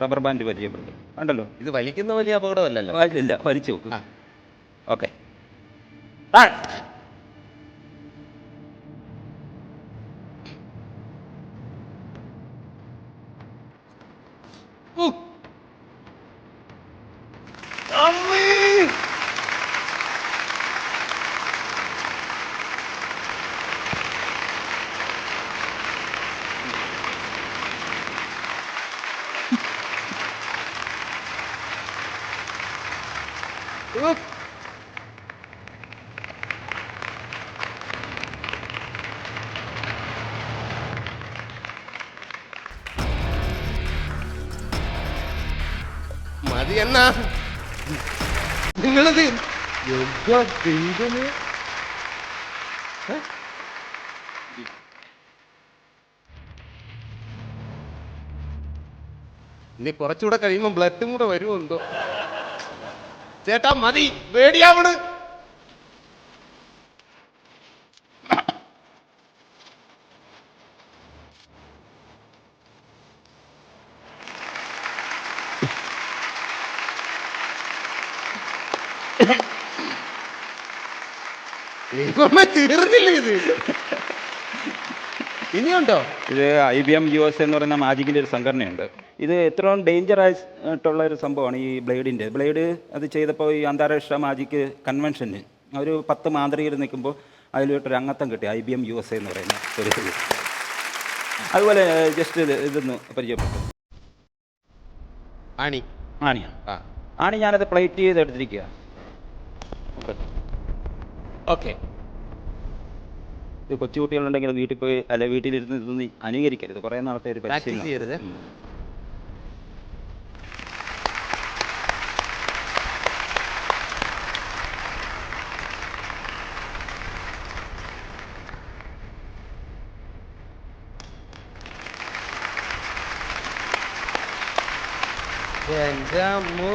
Rubber band പരിചയപ്പെടുത്തും. കണ്ടല്ലോ? ഇത് വലിക്കുന്ന വലിയ അപകടമല്ലല്ലോ? ഇല്ല വലിച്ചു നോക്ക്. ആ. ഓക്കെ മതി എന്നാ നിങ്ങളത് എന്താ ദൈവമേ? ഇനി കുറച്ചുകൂടെ കഴിയുമ്പോൾ ബ്ലഡും കൂടെ വരുമോ എന്തോ? ചേട്ടാ മതി. പേടിയാവണ്. ഇനിയുണ്ടോ? ഇത് I B M U S എന്ന് പറയുന്ന മാജിക്കിന്റെ ഒരു സംഘടനയുണ്ട്. ഇത് എത്രയും ഡേഞ്ചർ ആയിട്ടുള്ള ഒരു സംഭവമാണ് ഈ ബ്ലേഡിന്റെ? ബ്ലേഡ് അത് ചെയ്തപ്പോൾ ഈ അന്താരാഷ്ട്ര മാജിക്ക് കൺവെൻഷന് ഒരു പത്ത് മാന്ത്രികർ നിൽക്കുമ്പോൾ അതിലോട്ടൊരു അംഗത്വം കിട്ടി I B M U S എന്ന് പറയുന്ന ഒരു അതുപോലെ ജസ്റ്റ് ഇത് ഇതൊന്ന് പരിചയപ്പെട്ടു ആണി. ആണിയാ? ആ. ആണി ഞാനത് പ്ലേറ്റ് ചെയ്ത് എടുത്തിരിക്കുക ഓക്കെ. കൊച്ചുകുട്ടികളുണ്ടെങ്കിൽ വീട്ടിൽ പോയി അല്ല വീട്ടിലിരുന്ന് ഇതൊന്നും അനുകരിക്കരുത് കുറേ നാളത്തെ ഒരു പരിശീലനം. എന്റെ അമ്മോ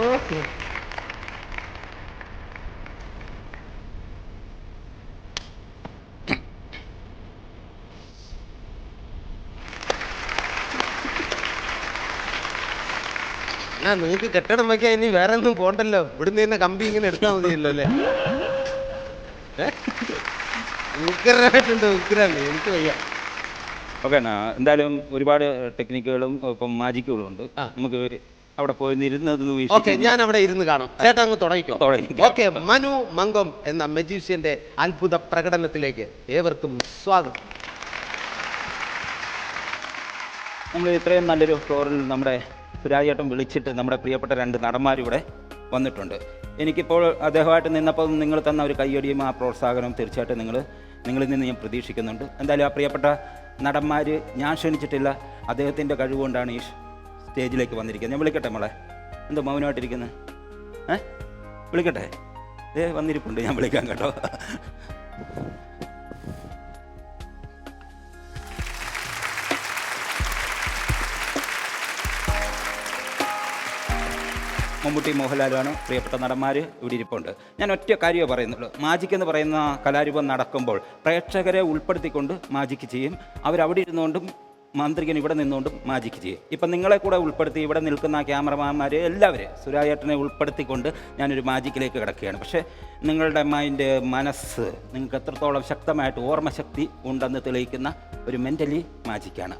എന്നാ നിങ്ങക്ക് കെട്ടിടം വെക്കാൻ ഇനി വേറെ ഒന്നും പോണ്ടല്ലോ. ഇവിടുന്ന് തന്നെ കമ്പി ഇങ്ങനെ എടുത്താൽ മതിയല്ലോ അല്ലേ? ഏ? ഉഗ്രനായിട്ടുണ്ട് ഉഗ്രാണ് എനിക്ക് വയ്യ. ഓക്കെ എന്നാ എന്തായാലും ഒരുപാട് ടെക്നിക്കുകളും ഇപ്പം മാജിക്കുകളും ഉണ്ട്. നമുക്ക് അവിടെ പോയി ഇരുന്നത് ഓക്കെ ഞാൻ അവിടെ ഇരുന്ന് കാണും. ചേട്ടാ അങ്ങ് തുടങ്ങിക്കോ. തുടങ്ങിക്കോ. ഓക്കെ മനു മംഗം എന്ന മജീഷ്യന്റെ അത്ഭുത പ്രകടനത്തിലേക്ക് ഏവർക്കും സ്വാഗതം. നമ്മൾ ഇത്രയും നല്ലൊരു ഫ്ലോറിൽ നമ്മുടെ സുരാജേട്ടൻ വിളിച്ചിട്ട് നമ്മുടെ പ്രിയപ്പെട്ട രണ്ട് നടന്മാരിവിടെ വന്നിട്ടുണ്ട്. എനിക്കിപ്പോൾ അദ്ദേഹമായിട്ട് നിന്നപ്പോൾ നിങ്ങൾ തന്ന ഒരു കയ്യടിയും ആ പ്രോത്സാഹനവും തീർച്ചയായിട്ടും നിങ്ങൾ നിങ്ങളിൽ നിന്ന് ഞാൻ പ്രതീക്ഷിക്കുന്നുണ്ട്. എന്തായാലും ആ പ്രിയപ്പെട്ട നടന്മാർ ഞാൻ ക്ഷണിച്ചിട്ടില്ല. അദ്ദേഹത്തിന്റെ കഴിവുകൊണ്ടാണ് ഈ സ്റ്റേജിലേക്ക് വന്നിരിക്കുന്നത് ഞാൻ വിളിക്കട്ടെ മോളെ? എന്തോ മൗനമായിട്ടിരിക്കുന്നത് ഏ? വിളിക്കട്ടെ? ഏ വന്നിരിപ്പുണ്ട്. ഞാൻ വിളിക്കാം കേട്ടോ. മമ്മൂട്ടി മോഹൻലാലുമാണ് പ്രിയപ്പെട്ട നടന്മാർ ഇവിടെ ഇരിപ്പുണ്ട്. ഞാൻ ഒറ്റ കാര്യമേ പറയുന്നുള്ളൂ. മാജിക് എന്ന് പറയുന്ന കലാരൂപം നടക്കുമ്പോൾ പ്രേക്ഷകരെ ഉൾപ്പെടുത്തിക്കൊണ്ട് മാജിക്ക് ചെയ്യും. അവരവിടെ ഇരുന്നുകൊണ്ടും മാന്ത്രികൻ ഇവിടെ നിന്നുകൊണ്ട് മാജിക്ക് ചെയ്യും. ഇപ്പം നിങ്ങളെ കൂടെ ഉൾപ്പെടുത്തി ഇവിടെ നിൽക്കുന്ന ക്യാമറമാന്മാർ എല്ലാവരും സുരാജേട്ടനെ ഉൾപ്പെടുത്തിക്കൊണ്ട് ഞാനൊരു മാജിക്കിലേക്ക് കിടക്കുകയാണ്. പക്ഷേ നിങ്ങളുടെ മൈൻഡ് മനസ്സ് നിങ്ങൾക്ക് എത്രത്തോളം ശക്തമായിട്ട് ഓർമ്മശക്തി ഉണ്ടെന്ന് തെളിയിക്കുന്ന ഒരു മെന്റലി മാജിക്കാണ്